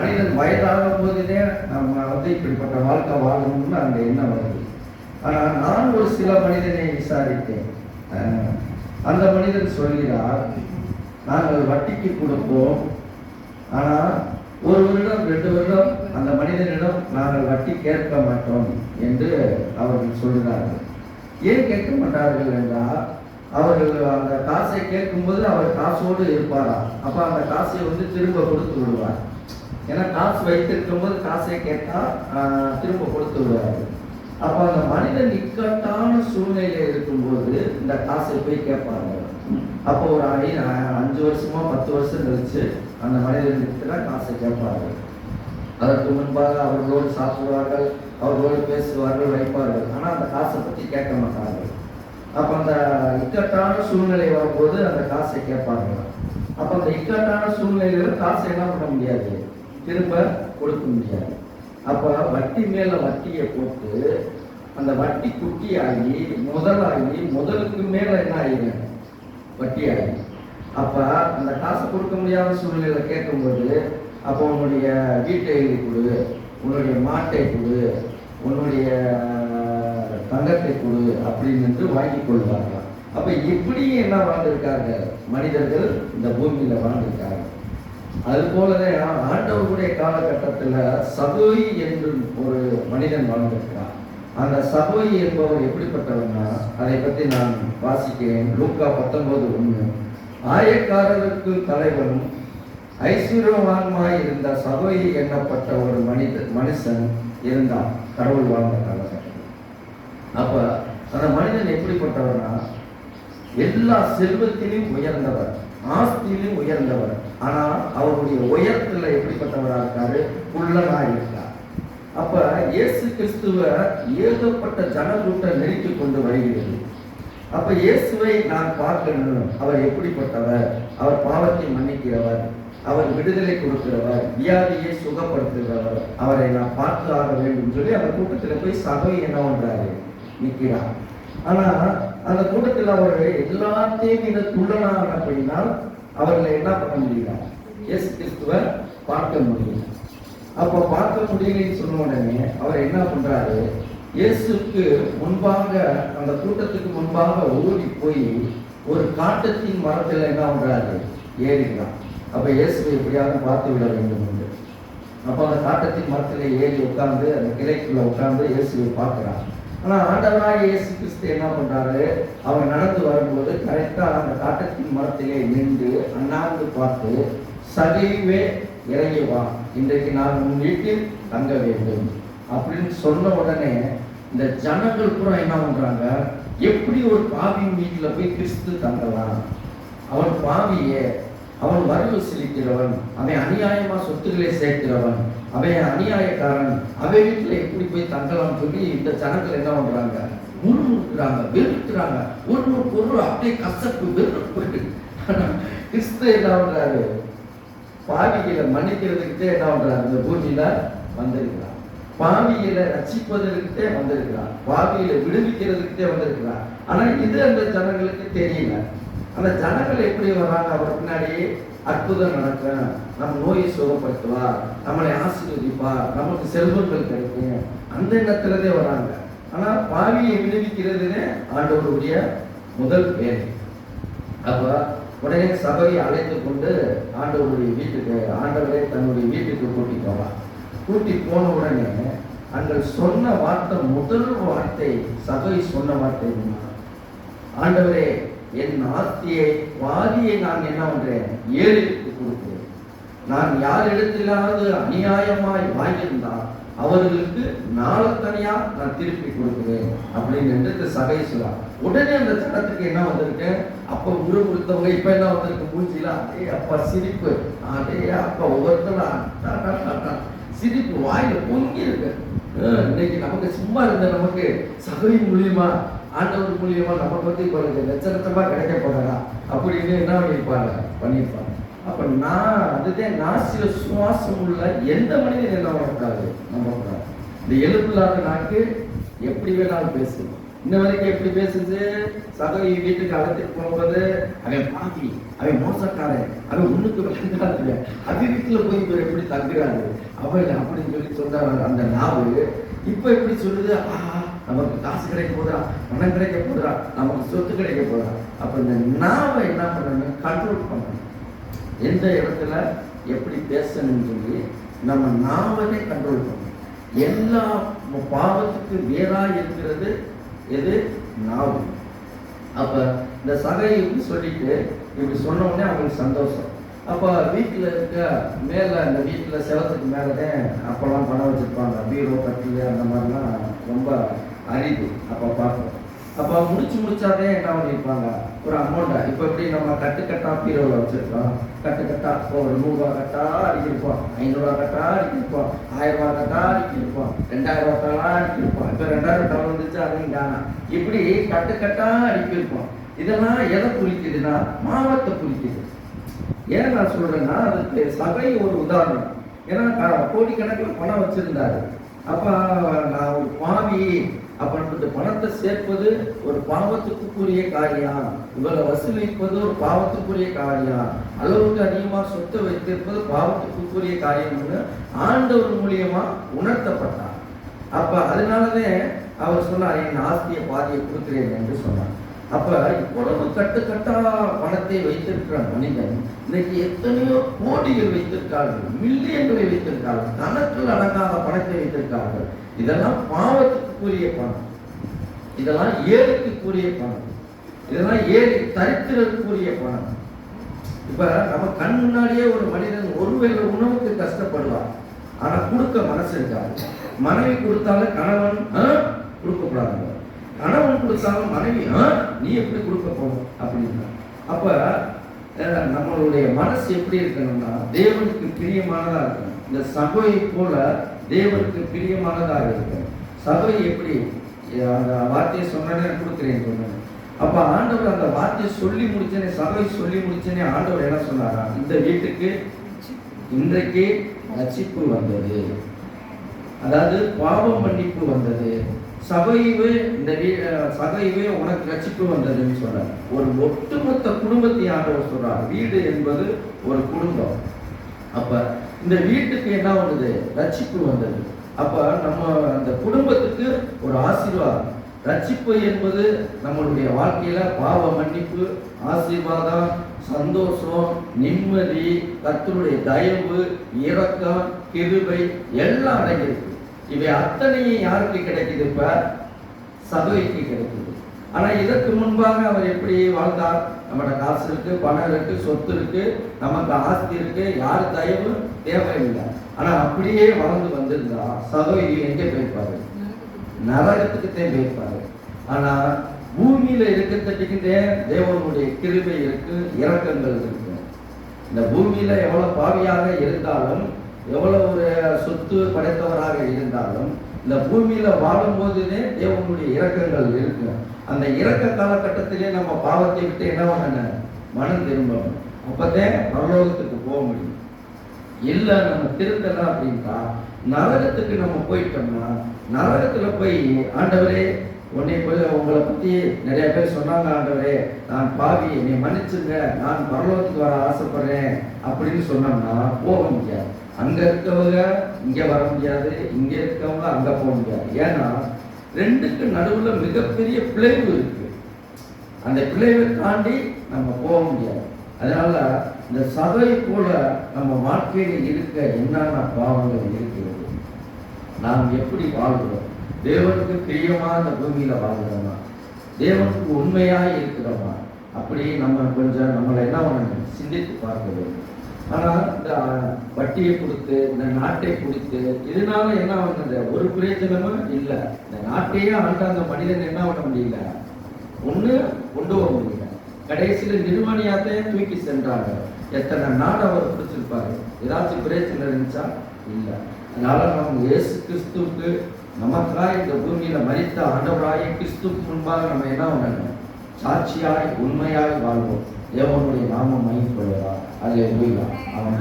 மனிதன் வயதாகும் போதிலே நம்ம வந்து இப்படிப்பட்ட வாழ்க்கை வாழணும்னு அந்த எண்ணம் வருது. ஆனால் நான் ஒரு சில மனிதனை விசாரித்தேன். அந்த மனிதன் சொல்கிறார் நாங்கள் வட்டிக்கு கொடுப்போம். ஆனால் ஒரு வருடம் ரெண்டு வருடம் அந்த மனிதனிடம் நாங்கள் வட்டி கேட்க மாட்டோம் என்று அவர்கள் சொல்கிறார்கள். ஏன் கேட்க மாட்டார்கள் என்றால் அவர்கள் அந்த காசை கேட்கும்போது அவர் காசோடு இருப்பாரா அப்போ அந்த காசை வந்து திரும்ப கொடுத்து விடுவார். ஏன்னா காசு வைத்திருக்கும் போது காசை கேட்டா ஆஹ், திரும்ப கொடுத்து விடுவாரு அப்ப அந்த மனிதன் இக்கட்டான சூழ்நிலையில இருக்கும்போது இந்த காசை போய் கேட்பாங்க. அப்போ ஒரு ஐ அஞ்சு வருஷமா பத்து வருஷம் கழிச்சு அந்த மனிதனுக்கு காசை கேட்பார்கள் அதற்கு முன்பாக அவர்களோடு சாப்பிடுவார்கள் அவர்களோடு பேசுவார்கள் வைப்பார்கள் ஆனா அந்த காசை பத்தி கேட்க மாட்டார்கள். அப்ப அந்த இக்கட்டான சூழ்நிலை வரும்போது அந்த காசை கேட்பார்கள் அப்ப அந்த இக்கட்டான சூழ்நிலையில காசை என்ன பண்ண முடியாது? திரும்ப கொடுக்க முடியாது. அப்ப வட்டி மேல வட்டியை போட்டு அந்த வட்டி குட்டி ஆகி முதலாகி முதலுக்கு மேல என்ன ஆகிடும் வட்டி ஆகி அப்ப அந்த காசு கொடுக்க முடியாத சூழ்நிலையில கேட்கும்போது அப்போ உன்னுடைய வீட்டை எழுதி கொடு உன்னுடைய மாட்டை கொடு உன்னுடைய தங்கத்தை கொடு அப்படின்னு வாங்கி கொள்வாங்க அப்ப இப்படியும் என்ன வாழ்ந்திருக்காங்க? மனிதர்கள் இந்த பூமியில வாழ்ந்திருக்காங்க. அது போலதான் ஆண்டவருடைய காலகட்டத்தில் சபோய் என்று ஒரு மனிதன் வாழ்ந்திருக்கிறான். அந்த சபோய் என்பவர் எப்படிப்பட்டவன்னா அதை பற்றி நான் வாசிக்கிறேன். லூக்கா பத்தொன்பது ஒன்று ஆயக்காரருக்கு தலைவனும் ஐஸ்வர்யவான்மாய் இருந்த சபோய் எண்ணப்பட்ட ஒரு மனித மனுஷன் இருந்தான். கடவுள் வாழ்ந்த காலகட்டத்தில். அப்போ அந்த மனிதன் எப்படிப்பட்டவர்னா எல்லா செல்வத்திலையும் உயர்ந்தவர் ஆஸ்தியிலையும் உயர்ந்தவர். ஆனா அவருடைய உயரத்துல எப்படிப்பட்டவரா இருக்காரு? குள்ளனா இருக்கார். அப்ப இயேசு கிறிஸ்துவ ஏகப்பட்ட ஜனக்கூட்டம் நெருக்கி கொண்டு வருகிறது. அப்ப இயேசுவை நான் பார்க்கணும். அவர் எப்படிப்பட்டவர்? அவர் பாவத்தை மன்னிக்கிறவர். அவர் விடுதலை கொடுக்கிறவர். வியாதியை சுகப்படுத்துகிறவர். அவரை நான் பார்த்து ஆக வேண்டும். சொல்லி அந்த கூட்டத்தில் போய் சபை என்ன பண்றாரு? நிற்கிறார் ஆனா அந்த கூட்டத்தில் அவர் எல்லாத்தையும் இதை துள்ளனாக அப்படின்னா அவர்களை என்ன பண்ண முடியல எஸ் கிறிஸ்துவ பார்க்க முடியும். அப்போ பார்க்க முடியலன்னு சொன்ன உடனே அவர் என்ன பண்றாரு? இயேசுக்கு முன்பாக அந்த கூட்டத்துக்கு முன்பாக ஓடி போய் ஒரு காட்டத்தின் மரத்தில் என்ன பண்றாரு? ஏறிக்கிறான் அப்ப இயேசுவை எப்படியாவது பார்த்து விட வேண்டும் என்று. அப்போ அந்த காட்டத்தின் மரத்தில் ஏறி உட்கார்ந்து அந்த கிளைக்குள்ள உட்கார்ந்து இயேசுவை பார்க்கிறான் ஆனால் ஆண்டவனாக இயேசு கிறிஸ்து என்ன பண்ணுறாரு அவர் நடந்து வரும்போது கரெக்டாக அந்த காட்டத்தின் மரத்திலே நின்று அண்ணாந்து பார்த்து சகைவே இறங்கி வா. இன்றைக்கு நான் உன் வீட்டில் தங்க வேண்டும். அப்படின்னு சொன்ன உடனே இந்த ஜனங்கள் கூட என்ன பண்ணுறாங்க எப்படி ஒரு பாவியின் வீட்டில் போய் கிறிஸ்து தங்கலாம் அவன் பாவியே அவன் வரவு செலுத்துகிறவன் அவன் அநியாயமா சொத்துக்களை சேர்க்கிறவன் அவன் அநியாயக்காரன் அவன் வீட்டுல எப்படி போய் தங்கலாம் சொல்லி இந்த ஜனங்கள் என்ன பண்றாங்க? முறுமுறுக்கிறாங்க வெறுக்கிறாங்க. ஒன்று பொருள் அப்படியே கசப்பு வெறுப்பு கிறிஸ்து என்ன பண்றாரு? பாவிகளை மன்னிக்கிறதுக்கிட்டே என்ன பண்றாரு? இந்த பூமியில வந்திருக்கிறார். பாவிகளை ரட்சிப்பதற்கிட்டே வந்திருக்கிறார். பாவிகளை விடுவிக்கிறதுக்கிட்டே வந்திருக்கிறார். ஆனா இது அந்த ஜனங்களுக்கு தெரியல. அந்த ஜனங்கள் எப்படி வர்றாங்க அவர் பின்னாடி அற்புதம் நடக்கும் நம்ம நோயை சுகப்படுத்துவார் நம்மளை ஆசீர்வதிப்பார் நமக்கு செல்வங்கள் கிடைக்கும் அந்த எண்ணத்துலதே வராங்க. ஆனா பாவியை விடுவிக்கிறதுனே ஆண்டவருடைய முதல் வேலை. அப்ப உடனே சபையை அழைத்து கொண்டு ஆண்டவருடைய வீட்டுக்கு ஆண்டவரே தன்னுடைய வீட்டுக்கு கூட்டி போவார். கூட்டி போன உடனே அந்த சொன்ன வார்த்தை முதல் வார்த்தை சபை சொன்ன வார்த்தை என்ன? ஆண்டவரே என் ஆஸ்தியை பாதியை நான் என்ன பண்றேன்? ஏழைக்கு கொடுக்கிறேன். நான் யார் இடத்திலாவது அநியாயமாய் வாங்கியிருந்தால் அவர்களுக்கு நாளத்தனியா நான் திருப்பி கொடுக்குறேன் அப்படின்னு என்று சபை சொல்றார் உடனே அந்த சட்டத்துக்கு என்ன வந்திருக்கு? அப்ப உரு கொடுத்தவங்க இப்ப என்ன வந்திருக்கு? மூஞ்சில அதே அப்பா சிரிப்பு அதே அப்பா ஒவ்வொருத்தரும் சிரிப்பு வாயில பொங்கி இருக்கு இன்னைக்கு நமக்கு சும்மா இருந்த நமக்கு சபை மூலியமா ஆண்டவர் மூலியமா நமக்கு வந்து இப்போ லட்ச லட்சமா கிடைக்க போறா அப்படின்னு என்ன பண்ணியிருப்பாங்க? பண்ணியிருப்பாங்க. அப்ப நான் அதுதான் நாசிய சுவாசம் உள்ள எந்த மனிதன் என்ன பண்ணக்கூடாது நம்ம இந்த எலும்பில்லாத நாக்கு எப்படி வேணாலும் பேசும் இன்ன வரைக்கும் எப்படி பேசுது? சகோதரி வீட்டுக்கு அழைத்துட்டு போகும்போது அவன் பாவி அவன் மோசக்காரன் அவன் ஒண்ணுக்கு வந்தாங்க அது வீட்டுல போய் இவர் எப்படி தங்குறாரு? அவன் அப்படின்னு சொல்லி சொல்றாரு அந்த நாவு இப்ப எப்படி சொல்லுது? ஆஹா நமக்கு காசு கிடைக்க போதா? பணம் கிடைக்க போதா? நமக்கு சொத்து கிடைக்க போதா? அப்போ இந்த நாவை என்ன பண்ணணும்? கண்ட்ரோல் பண்ணணும். எந்த இடத்துல எப்படி பேசணும்னு சொல்லி நம்ம நாமளே கண்ட்ரோல் பண்ணணும். எல்லா பாவத்துக்கு வேறாக இருக்கிறது எது? நாவு. அப்போ இந்த சகை இப்படி சொல்லிட்டு இப்படி சொன்னோடனே அவங்களுக்கு சந்தோஷம். அப்போ வீட்டில் இருக்க மேலே இந்த வீட்டுல செவத்துக்கு மேலதான் அப்போல்லாம் பணம் வச்சிருப்பாங்க. பீரோ கட்டில் அந்த மாதிரிலாம் ரொம்ப அரிது அப்போ பார்ப்போம். அப்போ முடிச்சு முடிச்சாதே என்ன பண்ணியிருப்பாங்க ஒரு அமௌண்ட்டை இப்போ எப்படி நம்ம கட்டுக்கட்டாக பீரோவில் வச்சுருக்கோம். கட்டுக்கட்டாக இப்போ ஒரு நூறுரூவா கட்டா அடிக்கிருப்போம் ஐநூறுரூவா கட்டா அடிக்கிருப்போம் ஆயிரம் ரூபா கட்டா அடிக்கிருப்போம் ரெண்டாயிரம் ரூபா கட்டா அடிக்கிருப்போம் இப்போ ரெண்டாயிரம் டவர் வந்துச்சு அதையும் இப்படி கட்டுக்கட்டாக அடிக்கிருப்போம் இதெல்லாம் எதை குறிக்குதுன்னா மாவட்டத்தை குறிக்குது. ஏன் நான் சொல்றேன்னா அதுக்கு சபை ஒரு உதாரணம். ஏன்னா க- கோடிக்கணக்கில் பணம் வச்சிருந்தாரு. அப்ப நான் ஒரு பாவி அப்படின்றது பணத்தை சேர்ப்பது ஒரு பாவத்துக்குரிய காரியம் இவரை வசூலிப்பது ஒரு பாவத்துக்குரிய காரியம் அளவுக்கு அதிகமா சொத்து வைத்திருப்பது பாவத்துக்குரிய காரியம்னு ஆண்டவர் மூலியமா உணர்த்தப்பட்டார். அப்ப அதனாலதான் அவர் சொன்னார் என் ஆஸ்தியை பாதியை கொடுக்கிறேன் என்று சொன்னார். அப்ப இவ்வளவு கட்டுக்கட்டா பணத்தை வைத்திருக்கிற மனிதன் இன்னைக்கு எத்தனையோ கோடிகள் வைத்திருக்கார்கள் மில்லியன்களை வைத்திருக்கார்கள் கணக்கில் அடங்காத பணத்தை வைத்திருக்கார்கள். இதெல்லாம் பாவத்துக்கு பாவத்துக்குரிய பணம். இதெல்லாம் ஏழைக்குரிய பணம். இதெல்லாம் ஏழை தரித்திரத்துக்குரிய பணம். இப்ப நம்ம கண் முன்னாடியே ஒரு மனிதன் ஒருவேளை உணவுக்கு கஷ்டப்படுவான் ஆனா கொடுக்க மனசு இருக்காது மனைவி கொடுத்தாலும் கணவன் ஆ, கொடுக்கக்கூடாது கணவன் கொடுத்தாலும் மனைவி நீ எப்படி கொடுக்க போகணும் அப்படின்னா அப்ப நம்மளுடைய மனசு எப்படி இருக்கணும்னா தேவனுக்கு பிரியமானதா இருக்கணும். இந்த சபையை போல தேவனுக்கு பிரியமானதாக இருக்கணும். சபை எப்படி? அந்த வார்த்தையை சொன்னேன்னு கொடுக்குறேன் சொன்னேன். அப்போ ஆண்டவர் அந்த வார்த்தையை சொல்லி முடிச்சனே சபை சொல்லி முடிச்சனே ஆண்டவர் என்ன சொன்னாரா? இந்த வீட்டுக்கு இன்றைக்கு ரட்சிப்பு வந்தது. அதாவது பாவம் மன்னிப்பு வந்தது. சபையவே இந்த வீ- சபையவே உனக்கு ரட்சிப்பு வந்ததுன்னு சொல்றார். ஒரு ஒட்டுமொத்த குடும்பத்தை ஆண்டவர் சொல்றார். வீடு என்பது ஒரு குடும்பம். அப்ப இந்த வீட்டுக்கு என்ன வந்தது? ரட்சிப்பு வந்தது. அப்ப நம்ம அந்த குடும்பத்துக்கு ஒரு ஆசீர்வாதம். ரட்சிப்பு என்பது நம்மளுடைய வாழ்க்கையில பாவ மன்னிப்பு ஆசீர்வாதம் சந்தோஷம் நிம்மதி கத்தருடைய தயவு இரக்கம் கிருபை எல்லாம் அடங்கியிருக்கு. இவை அத்தனையும் யாருக்கு கிடைக்குது இப்ப? சபைக்கு கிடைக்குது. ஆனா இதற்கு முன்பாக அவர் எப்படி வாழ்ந்தார்? நம்மளோட காசு இருக்கு பணம் இருக்கு சொத்து இருக்கு நமக்கு ஆஸ்தி இருக்கு யார் தயவு? தேவையில்லை. ஆனா அப்படியே வளர்ந்து வந்திருந்தா சபைக்கு எங்கே போயிருப்பாரு? நரகத்துக்கு தான் போயிருப்பாரு. ஆனா பூமியில இருக்கிறதுக்கிட்டே தேவனுடைய கிருபை இருக்கு இரக்கங்கள் இருக்கு. இந்த பூமியில எவ்வளவு பாவியாக இருந்தாலும் எவ்வளவு ஒரு சொத்து படைத்தவராக இருந்தாலும் இந்த பூமியில் வாழும்போதுனே தேவனுடைய இறக்கங்கள் இருக்கும். அந்த இறக்க காலகட்டத்திலே நம்ம பாவத்தை விட்டு என்ன பண்ணணும் மனம் திரும்பணும். அப்போதான் பரலோகத்துக்கு போக முடியும். இல்லை நம்ம திருத்தல அப்படின்ட்டா நரகத்துக்கு நம்ம போயிட்டோம்னா நரகத்தில் போய் ஆண்டவரே உன்னை போய் உங்களை பத்தி நிறைய பேர் சொன்னாங்க ஆண்டவரே நான் பாவி என்னை மன்னிச்சுங்க நான் பரலோகத்துக்கு வர ஆசைப்படுறேன் அப்படின்னு சொன்னோம்னா போக முடியாது. அங்க இருக்கவங்க இங்க வர முடியாது இங்க இருக்கவங்க அங்க போக முடியாது. ஏன்னா ரெண்டுக்கு நடுவுல மிகப்பெரிய பிளவு இருக்கு. அந்த பிள்ளைவை தாண்டி நம்ம போக முடியாது. அதனால இந்த சபை போல நம்ம வாழ்க்கையில இருக்க என்னென்ன பாவங்கள் இருக்கிறது நாம் எப்படி வாழ்கிறோம்? தேவனுக்கு பிரியமா அந்த பூமியில வாழ்கிறோமா? தேவனுக்கு உண்மையா இருக்கிறோமா? அப்படி நம்ம கொஞ்சம் நம்மளை என்ன பண்ணணும்? சிந்தித்து பார்க்க வேண்டும். ஆனால் இந்த வட்டியை கொடுத்து இந்த நாட்டை கொடுத்து இதனால என்ன ஆகுது? ஒரு பிரயோஜனமும் இல்லை. இந்த நாட்டையே ஆண்ட அந்த மனிதன் என்ன பண்ண முடியல? ஒண்ணு கொண்டு வர முடியல. கடைசியில் நிர்வாணியாத்தையே தூக்கி சென்றாங்க. எத்தனை நாடு அவர் பிடிச்சிருப்பாரு ஏதாச்சும் பிரயோஜனம் இருந்துச்சா? இல்லை. அதனால நம்ம இயேசு கிறிஸ்துவுக்கு நமக்காய் இந்த பூமியில மறித்த ஆண்டவராய கிறிஸ்துவுக்கு முன்பாக நம்ம என்ன பண்ணணும்? சாட்சியாய் உண்மையாய் வாழ்வோம். தேவனுடைய நாமம் மகிழ்ச்சிப்படுகிறான் அதில் போயிடலாம். அவன்